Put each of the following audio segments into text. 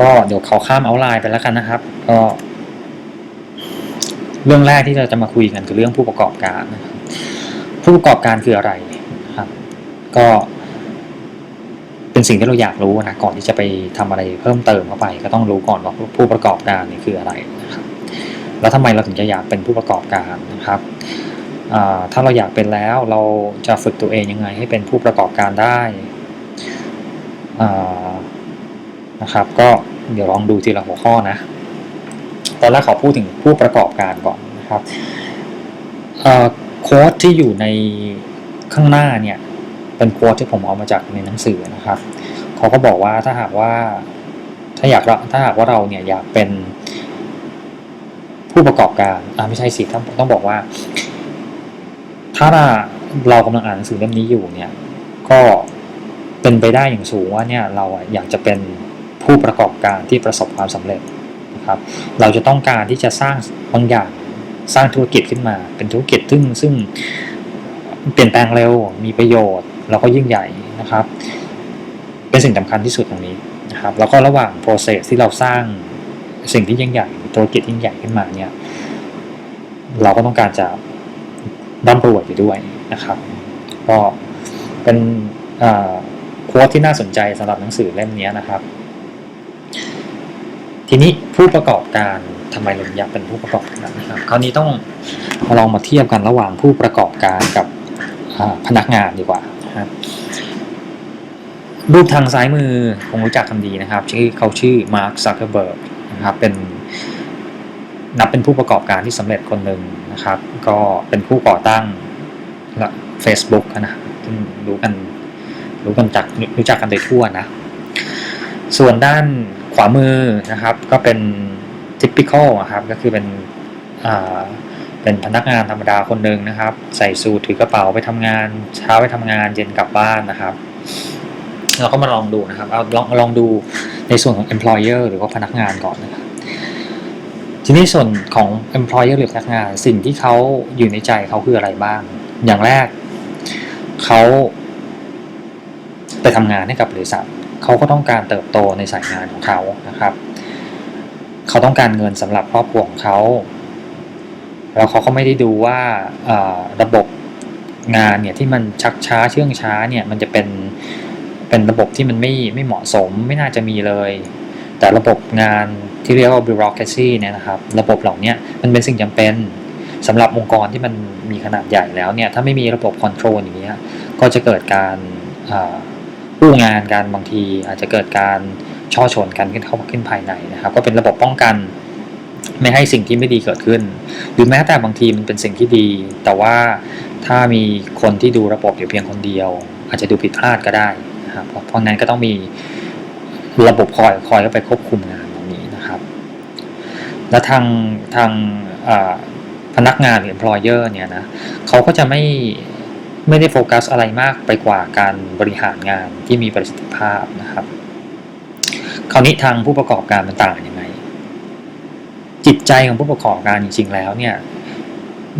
ก็เดี๋ยวเขาข้ามเอาไลน์ไปแล้วกันนะครับ ก็ เรื่องแรกที่เราจะมาคุยกันคือเรื่องผู้ประกอบการนะครับผู้ประกอบการคืออะไรครับ ก็ เป็นสิ่งที่เราอยากรู้นะก่อนที่จะไปทำอะไรเพิ่มเติมเข้าไป ก็ต้องรู้ก่อนว่าผู้ประกอบการนี่คืออะไรนะครับแล้วทำไมเราถึงจะอยากเป็นผู้ประกอบการนะครับถ้าเราอยากเป็นแล้วเราจะฝึกตัวเองยังไงให้เป็นผู้ประกอบการได้นะครับ ก็ เดี๋ยวลองดูทีละหัวข้อนะ ตอนแรกขอพูดถึงผู้ประกอบการก่อนนะครับเอ่อโค้ดที่อยู่ในข้างหน้าเนี่ยเป็นโค้ดที่ผมเอามาจากในหนังสือนะครับเขาก็บอกว่าถ้าหากว่าถ้าอยากเราถ้าหากว่าเราเนี่ยอยากเป็นผู้ประกอบการอ่าไม่ใช่สิต้องต้องบอกว่า ถ้าเรากำลังอ่านหนังสือเล่มนี้อยู่เนี่ยก็เป็นไปได้อย่างสูงว่าเนี่ยเราอยากจะเป็น ผู้ประกอบการที่ประสบความสำเร็จนะครับเราจะต้องการที่จะสร้างบางอย่างสร้างธุรกิจขึ้นมา เป็นธุรกิจซึ่งซึ่งเปลี่ยนแปลงเร็วมีประโยชน์แล้วก็ยิ่งใหญ่นะครับ เป็นสิ่งสำคัญที่สุดตรงนี้นะครับแล้วก็ระหว่าง process ที่เราสร้างสิ่งที่ยิ่งใหญ่ธุรกิจยิ่งใหญ่ขึ้นมาเนี่ยเราก็ต้องการจะร่ำรวยอยู่ด้วยนะครับ ก็เป็นโค้ดที่น่าสนใจสำหรับหนังสือเล่มนี้นะครับ ทีนี้ผู้ประกอบการทำไมเราถึงอยากเป็นผู้ประกอบการนะครับคราวนี้ต้องลองมาเทียบกันระหว่างผู้ประกอบการกับพนักงานดีกว่าครับรูปทางซ้ายมือคงรู้จักกันดีนะครับชื่อเขาชื่อมาร์คซักเคอร์เบิร์กนะครับเป็นนับเป็นผู้ประกอบการที่สำเร็จคนหนึ่งนะครับ ก็เป็นผู้ก่อตั้งและ Facebook นะรู้กันรู้กันจากรู้จักกันโดยทั่วนะ ส่วนด้าน วามือนะครับ ก็เป็น typical ครับ ก็คือเป็นอ่าเป็นพนักงานธรรมดาคนหนึ่งนะครับ ใส่สูทถือกระเป๋าไปทำงาน เช้าไปทำงานเย็นกลับบ้านนะครับ เราก็มาลองดูนะครับเอาลองลองดูในส่วนของ employer หรือว่าพนักงานก่อนนะครับทีนี้ส่วนของ employer หรือพนักงานสิ่งที่เขาอยู่ในใจเขาคืออะไรบ้าง อย่างแรกเขาไปทำงานให้กับบริษัท เขาก็ต้องการเติบโตในสายงานของเขานะครับ เขาต้องการเงินสำหรับครอบครัวของเขา แล้วเขาก็ไม่ได้ดูว่าระบบงานเนี่ยที่มันชักช้าเชื่องช้าเนี่ยมันจะเป็นเป็นระบบที่มันไม่ไม่เหมาะสมไม่น่าจะมีเลย แต่ระบบงานที่เรียกว่า bureaucracy เนี่ยนะครับ ระบบเหล่านี้มันเป็นสิ่งจำเป็นสำหรับองค์กรที่มันมีขนาดใหญ่แล้วเนี่ยถ้าไม่มีระบบคอนโทรลอย่างเงี้ยก็จะเกิดการ กู้งานกันบางทีอาจจะเกิดการช่อชนกันขึ้นเข้าขึ้นภายในนะครับ ก็เป็นระบบป้องกัน ไม่ให้สิ่งที่ไม่ดีเกิดขึ้น หรือแม้แต่บางทีมันเป็นสิ่งที่ดี แต่ว่าถ้ามีคนที่ดูระบบอยู่เพียงคนเดียว อาจจะดูผิดพลาดก็ได้นะครับเพราะเพราะนั้นก็ต้องมีระบบคอยคอยเข้าไปควบคุมงานตรงนี้นะครับ และทางทางพนักงานหรือ employer เนี่ยนะเขาก็จะไม่ ไม่ได้โฟกัสอะไรมากไปกว่าการบริหารงานที่มีประสิทธิภาพนะครับ คราวนี้ทางผู้ประกอบการมันต่างยังไง จิตใจของผู้ประกอบการจริง ๆ แล้วเนี่ย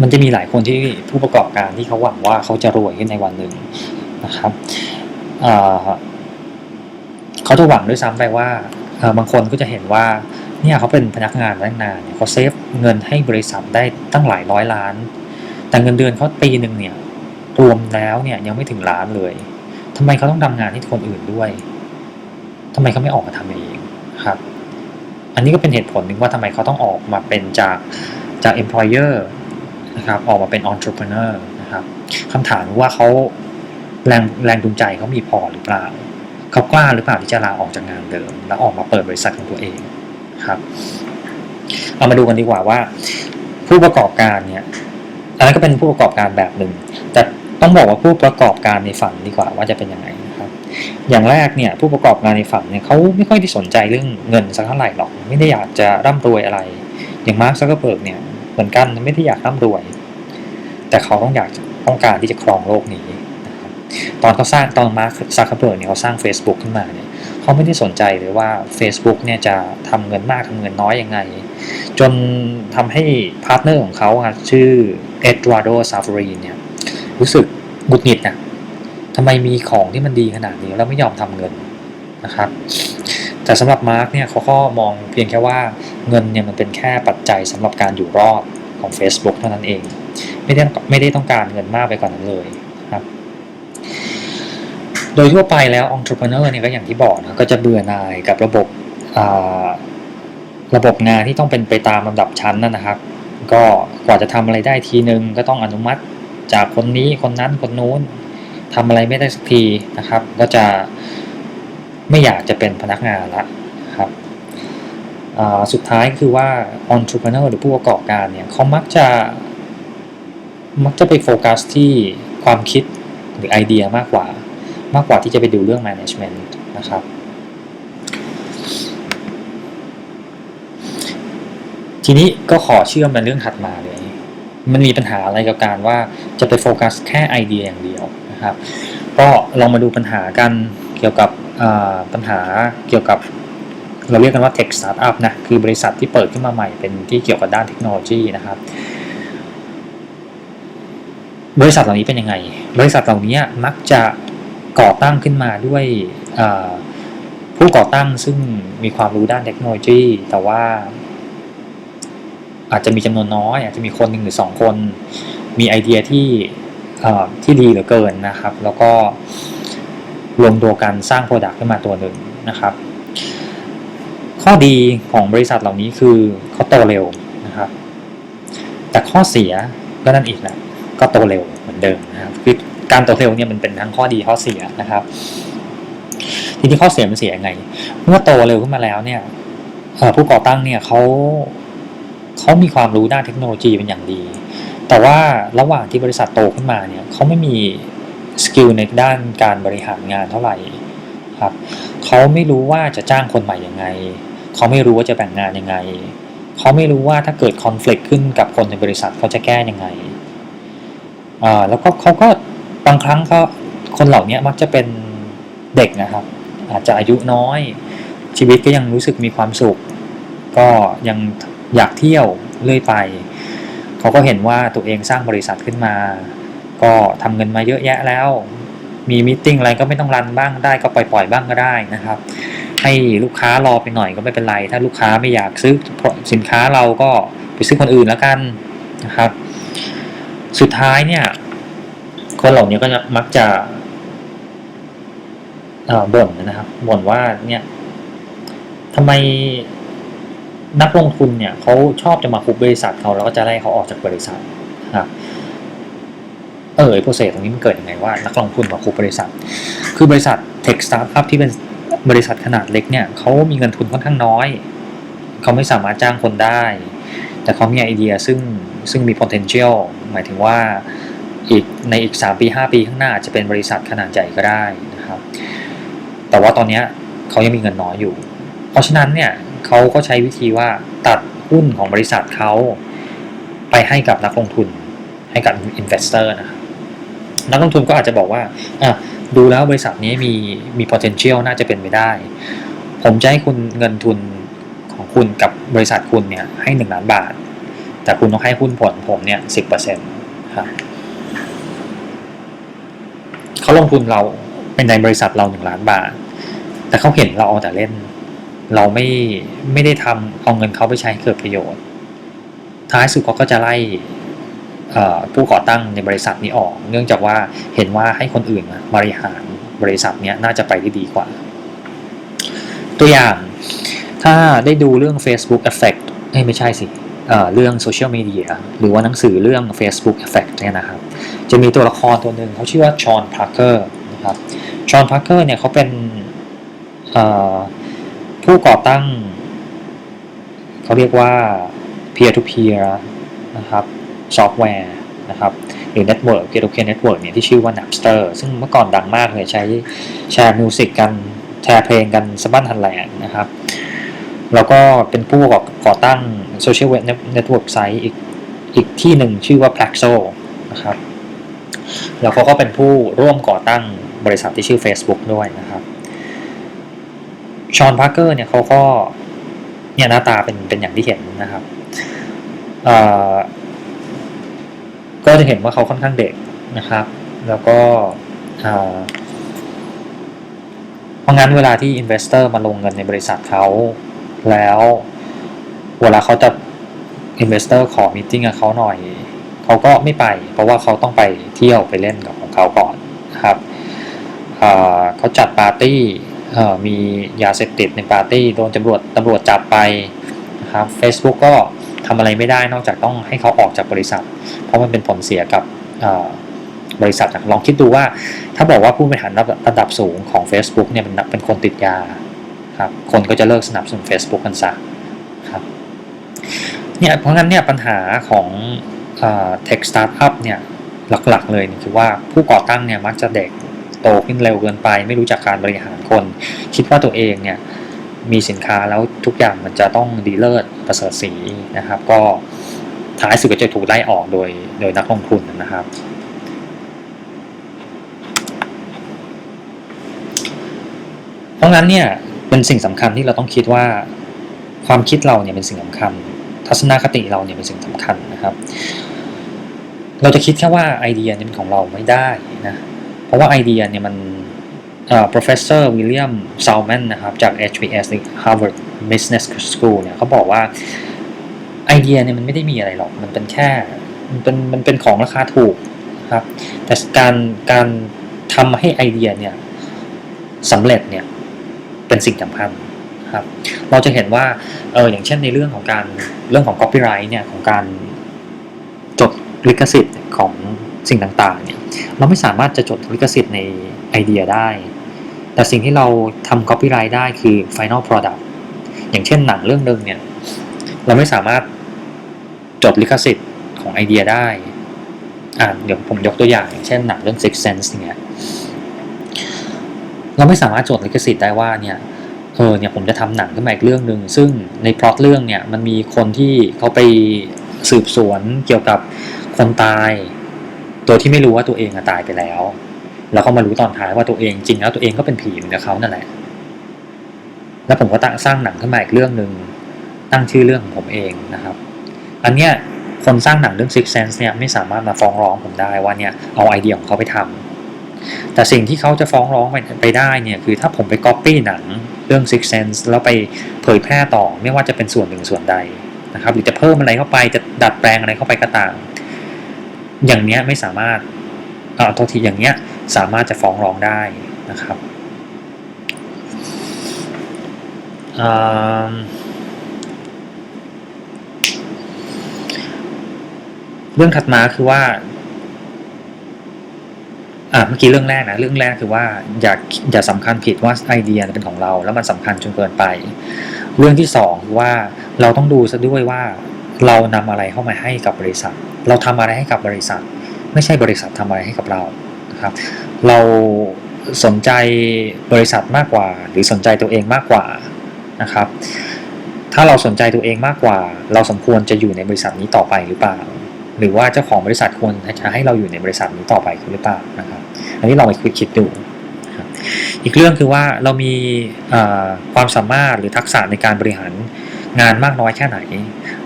มันจะมีหลายคนที่ผู้ประกอบการที่เขาหวังว่าเขาจะรวยขึ้นในวันหนึ่งนะครับเขาจะหวังด้วยซ้ำไปว่าบางคนก็จะเห็นว่าเนี่ยเขาเป็นพนักงานตั้งนานเขาเซฟเงินให้บริษัทได้ตั้งหลายร้อยล้าน แต่เงินเดือนเขาปีหนึ่งเนี่ย รวมแล้วเนี่ยยังไม่ถึงล้านเลยทำไมเขาต้องทำงานให้คนอื่นด้วยทำไมเขาไม่ออกมาทำเองครับ อันนี้ก็เป็นเหตุผลหนึ่งว่าทำไมเขาต้องออกมาเป็นจากจาก employer นะครับออกมาเป็น entrepreneur นะครับคำถามว่าเขาแรงแรงจูงใจเขามีพอหรือเปล่าเขากล้าหรือเปล่าที่จะลาออกจากงานเดิม แล้วออกมาเปิดบริษัทของตัวเองครับเอามาดูกันดีกว่าว่า ผู้ประกอบการเนี่ยอันนั้นก็เป็นผู้ประกอบการแบบหนึ่งแต่ ต้องบอกว่าผู้ประกอบการในฝันดีกว่าว่าจะเป็นยังไงนะครับอย่างแรกเนี่ยผู้ประกอบการในฝันเนี่ยเขาไม่ค่อยที่สนใจเรื่องเงินสักเท่าไหร่หรอก ไม่ได้อยากจะร่ำรวยอะไร อย่างมาร์คซักเกอร์เบิร์กเนี่ยเหมือนกันไม่ได้อยากร่ำรวย แต่เขาต้องอยากต้องการที่จะครองโลกนี้นะครับตอนเขาสร้างตอนมาร์คซักเกอร์เบิร์กเนี่ยเขาสร้าง Facebook ขึ้นมาเนี่ยเขาไม่ได้สนใจเลยว่า Facebook เนี่ยจะทำเงินมากทำเงินน้อยยังไง จนทำให้พาร์ทเนอร์ของเขาชื่อเอ็ดวาร์โดซาฟารีเนี่ยรู้สึก หงุดหงิดนะทำไมมีของที่มันดีขนาดนี้ แล้วไม่ยอมทำเงินนะครับ แต่สำหรับมาร์กเนี่ยเขาก็มองเพียงแค่ว่าเงินเนี่ยมันเป็นแค่ปัจจัยสำหรับการอยู่รอดของ Facebook เท่านั้นเอง ไม่ได้ไม่ได้ต้องการเงินมากไปกว่านนั้นเลยครับ โดยทั่วไปแล้ว entrepreneur เนี่ยก็อย่างที่บอกนะก็จะเบื่อหน่ายกับระบบระบบงานที่ต้องเป็นไปตามลำดับชั้นนั่นนะครับ ก็กว่าจะทำอะไรได้ทีนึงก็ต้องอนุมัติ จากคนนี้คนนั้นคนนู้นทำอะไรไม่ได้สักทีนะครับ ก็จะไม่อยากจะเป็นพนักงานละครับสุดท้ายคือว่า entrepreneur หรือผู้ประกอบการเนี่ยเขามักจะมักจะไปโฟกัสที่ความคิดหรือไอเดียมากกว่า มากกว่าที่จะไปดูเรื่อง management นะครับ ทีนี้ก็ขอเชื่อมในเรื่องถัดมาเลย มันมีปัญหาอะไรกับการว่าจะไปโฟกัสแค่ไอเดียอย่างเดียวนะครับ ก็ลองมาดูปัญหากันเกี่ยวกับปัญหาเกี่ยวกับเราเรียกกันว่า Tech Startup นะ คือบริษัทที่เปิดขึ้นมาใหม่เป็นที่เกี่ยวกับด้านเทคโนโลยีนะครับ บริษัทเหล่านี้เป็นยังไง บริษัทเหล่านี้มักจะก่อตั้งขึ้นมาด้วยผู้ก่อตั้งซึ่งมีความรู้ด้านเทคโนโลยี แต่ว่า อาจจะมีจำนวนน้อย อาจจะมีคนหนึ่งหรือสองคน มีไอเดียที่ที่ดีเหลือเกินนะครับ แล้วก็รวมตัวกันสร้างโปรดักต์ขึ้นมาตัวหนึ่งนะครับ ข้อดีของบริษัทเหล่านี้คือเขาโตเร็วนะครับ แต่ข้อเสียก็นั่นอีกแหละก็โตเร็วเหมือนเดิมนะครับคือการโตเร็วเนี่ยมันเป็นทั้งข้อดีข้อเสียนะครับ ทีนี้ข้อเสียมันเสียยังไง เมื่อโตเร็วขึ้นมาแล้วเนี่ยผู้ก่อตั้งเนี่ยเขา เขามีความรู้ด้านเทคโนโลยีเป็นอย่างดี แต่ว่าระหว่างที่บริษัทโตขึ้นมาเนี่ยเขาไม่มีสกิลในด้านการบริหารงานเท่าไหร่ครับเขาไม่รู้ว่าจะจ้างคนใหม่ยังไง เขาไม่รู้ว่าจะแบ่งงานยังไง เขาไม่รู้ว่าถ้าเกิดคอน FLICT ขึ้นกับคนในบริษัทเขาจะแก้ยังไงอ่าแล้วก็เขาก็บางครั้งก็คนเหล่านี้มักจะเป็นเด็กนะครับ อาจจะอายุน้อยชีวิตก็ยังรู้สึกมีความสุข ก็ยัง อยากเที่ยวเรื่อยไป เขาก็เห็นว่าตัวเองสร้างบริษัทขึ้นมา ก็ทำเงินมาเยอะแยะแล้ว มีมิ팅อะไรก็ไม่ต้องรันบ้างได้ก็ปล่อยๆบ้างก็ได้นะครับ ให้ลูกค้ารอไปหน่อยก็ไม่เป็นไร ถ้าลูกค้าไม่อยากซื้อสินค้าเราก็ไปซื้อคนอื่นแล้วกันนะครับ สุดท้ายเนี่ย คนเหล่านี้ก็มักจะบ่นนะครับบ่นว่าเนี่ยทำไม นักลงทุนเนี่ยเขาชอบจะมาคุบบริษัทเขาแล้วก็จะไล่เขาออกจากบริษัทนะครับเออโปรเซสตรงนี้มันเกิดยังไงว่า นักลงทุนกับคูบริษัท คือบริษัทเทคสตาร์ทอัพที่เป็นบริษัทขนาดเล็กเนี่ยเขามีเงินทุนค่อนข้างน้อย เขาไม่สามารถจ้างคนได้ แต่เขามีไอเดียซึ่งซึ่งมี potential หมายถึงว่าอีกในอีก 3 ปี 5 ปีข้างหน้าจะเป็นบริษัทขนาดใหญ่ก็ได้นะครับ แต่ว่าตอนนี้เขายังมีเงินน้อยอยู่ เพราะฉะนั้นเนี่ย เขาก็ใช้วิธีว่าตัดหุ้นของบริษัทเขาไปให้กับนักลงทุนให้กับ investor นะครับนักลงทุนก็อาจจะบอกว่าอะดูแล้วบริษัทนี้มีมี potential น่าจะเป็นไปได้ ผมจะให้คุณเงินทุนของคุณกับบริษัทคุณเนี่ยให้หนึ่งล้านบาท แต่คุณต้องให้หุ้นผลผมเนี่ยสิบเปอร์เซ็นต์ครับเขาลงทุนเราเป็นในบริษัทเราหนึ่งล้านบาท แต่เขาเห็นเราเอาแต่เล่น เราไม่ไม่ได้ทำเอาเงินเขาไปใช้เกิดประโยชน์ ท้ายสุดเขาก็จะไล่ผู้ก่อตั้งในบริษัทนี้ออก เนื่องจากว่าเห็นว่าให้คนอื่นบริหารบริษัทนี้น่าจะไปได้ดีกว่า ตัวอย่างถ้าได้ดูเรื่อง Facebook Effect ไม่ใช่สิเเรื่องโซเชียลมีเดียหรือว่าหนังสือเรื่อง Facebook Effect เนี่ยนะครับ จะมีตัวละครตัวหนึ่งเขาชื่อว่าชอนพาร์เกอร์นะครับชอนพาร์เกอร์เนี่ยเขาเป็น ผู้ก่อตั้ง เขาเรียกว่า peer to peer นะครับซอฟต์แวร์นะครับหรือเน็ตเวิร์กเกียร์โอเคเน็ตเวิร์กเนี่ยที่ชื่อว่า Napster ซึ่งเมื่อก่อนดังมากเลยใช้แชร์มิวสิกกันแชร์เพลงกันสบั้นทันแหลกนะครับ แล้วก็เป็นผู้ก่อตั้งโซเชียลเน็ตเวิร์กไซต์อีกอีกที่หนึ่งชื่อว่า Plaxo นะครับแล้วเขาก็เป็นผู้ร่วมก่อตั้งบริษัทที่ชื่อ Facebook ด้วยนะครับ ชอนพาร์เกอร์เนี่ยเขาก็เนี่ยหน้าตาเป็นเป็นอย่างที่เห็นนะครับก็จะเห็นว่าเขาค่อนข้างเด็กนะครับ แล้วก็เพราะงั้นเวลาที่ investor มาลงเงินในบริษัทเขาแล้วเวลาเขาจะ investor ขอ meeting กับเขาหน่อย เขาก็ไม่ไป เพราะว่าเขาต้องไปเที่ยวไปเล่นกับของเขาก่อนนะครับเขาจัดปาร์ตี้ มียาเสพติดในปาร์ตี้โดนตำรวจตำรวจจับไปนะครับ Facebook ก็ทำอะไรไม่ได้นอกจากต้องให้เขาออกจากบริษัท เพราะมันเป็นผลเสียกับบริษัทอะลองคิดดูว่าถ้าบอกว่าผู้บริหารระดับสูงของ Facebook เนี่ยเป็นเป็นคนติดยาครับคนก็จะเลิกสนับสนุน Facebook กันซะครับเนี่ยเพราะงั้นเนี่ยปัญหาของเทคสตาร์ทอัพเนี่ยหลักๆเลยคือว่าผู้ก่อตั้งเนี่ยมักจะเด็ก โตขึ้นเร็วเกินไป ไม่รู้จักการบริหารคน คิดว่าตัวเองเนี่ยมีสินค้าแล้วทุกอย่างมันจะต้องดีเลิศประเสริฐสีนะครับ ก็ท้ายสุดก็จะถูกไล่ออกโดยโดยนักลงทุนนะครับ เพราะงั้นเนี่ยเป็นสิ่งสำคัญที่เราต้องคิดว่าความคิดเราเนี่ยเป็นสิ่งสำคัญ ทัศนคติเราเนี่ยเป็นสิ่งสำคัญนะครับ เราจะคิดแค่ว่าไอเดียนี่เป็นของเราไม่ได้นะ เพราะว่าไอเดียเนี่ยมันเอ่อ professor William Salman นะครับ จาก HBS หรือ Harvard Business School เนี่ยเขาบอกว่าไอเดียเนี่ยมันไม่ได้มีอะไรหรอก มันเป็นแค่ มันเป็นมันเป็นของราคาถูกครับ แต่การการทำให้ไอเดียเนี่ยสำเร็จเนี่ยเป็นสิ่งสำคัญครับ เราจะเห็นว่าเอออย่างเช่นในเรื่องของการเรื่องของ copyright เนี่ยของการจดลิขสิทธิ์ของ สิ่งต่างๆเนี่ยเราไม่สามารถจะจดลิขสิทธิ์ในไอเดียได้ แต่สิ่งที่เราทำ copyright ได้คือ final product อย่างเช่นหนังเรื่องหนึ่งเนี่ยเราไม่สามารถจดลิขสิทธิ์ของไอเดียได้อ่าเดี๋ยวผมยกตัวอย่างอย่างเช่นหนังเรื่อง Six Sense เนี่ยเราไม่สามารถจดลิขสิทธิ์ได้ว่าเนี่ยเออเนี่ยผมจะทำหนังขึ้นมาอีกเรื่องหนึ่งซึ่งในพล็อตเรื่องเนี่ยมันมีคนที่เขาไปสืบสวนเกี่ยวกับคนตาย โดยที่ไม่รู้ว่าตัวเองอะตายไปแล้ว แล้วเขามารู้ตอนท้ายว่าตัวเองจริงแล้วตัวเองก็เป็นผีเหมือนกับเขานั่นแหละ แล้วผมก็ตั้งสร้างหนังขึ้นมาอีกเรื่องหนึ่งตั้งชื่อเรื่องของผมเองนะครับ อันเนี้ยคนสร้างหนังเรื่อง Six Sense เนี่ยไม่สามารถมาฟ้องร้องผมได้ว่าเนี่ยเอาไอเดียของเขาไปทำแต่สิ่งที่เขาจะฟ้องร้องไปไปได้เนี่ยคือถ้าผมไปก๊อปปี้หนังเรื่อง Six Sense แล้วไปเผยแพร่ต่อไม่ว่าจะเป็นส่วนหนึ่งส่วนใดนะครับหรือจะเพิ่มอะไรเข้าไปจะดัดแปลงอะไรเข้าไปก็ตาม อย่างเนี้ยไม่สามารถเอ่อโทษทีอย่างเนี้ยสามารถจะฟ้องร้องได้นะครับเรื่องถัดมาคือว่าอ่าเมื่อกี้เรื่องแรกนะเรื่องแรกคือว่าอย่าอย่าสำคัญผิดว่าไอเดียเป็นของเรา แล้วมันสำคัญจนเกินไป เรื่องที่สองว่าเราต้องดูซะด้วยว่า เรานำอะไรเข้ามาให้กับบริษัท เราทำอะไรให้กับบริษัท ไม่ใช่บริษัททำอะไรให้กับเรานะครับ เราสนใจบริษัทมากกว่า หรือสนใจตัวเองมากกว่านะครับ ถ้าเราสนใจตัวเองมากกว่า เราสมควรจะอยู่ในบริษัทนี้ต่อไปหรือเปล่า หรือว่าเจ้าของบริษัทควรจะให้เราอยู่ในบริษัทนี้ต่อไปหรือเปล่านะครับ อันนี้เราไปคุยคิดดูอีกเรื่องคือว่าเรามีความสามารถหรือทักษะในการบริหารงานมากน้อยแค่ไหน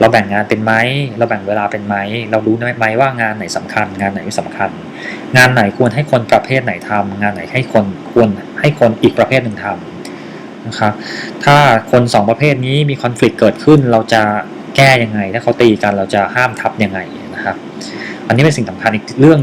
เราแบ่งงานเป็นไหมเราแบ่งเวลาเป็นไหมเรารู้ไหมว่างานไหนสำคัญ งานไหนไม่สำคัญ งานไหนควรให้คนประเภทไหนทำงานไหนให้คนควรให้คนอีกประเภทหนึ่งทำนะครับถ้าคนสองประเภทนี้มีคอน FLICT เกิดขึ้นเราจะแก้ยังไง ถ้าเขาตีกันเราจะห้ามทับยังไงนะครับ อันนี้เป็นสิ่งสำคัญอีกเรื่อง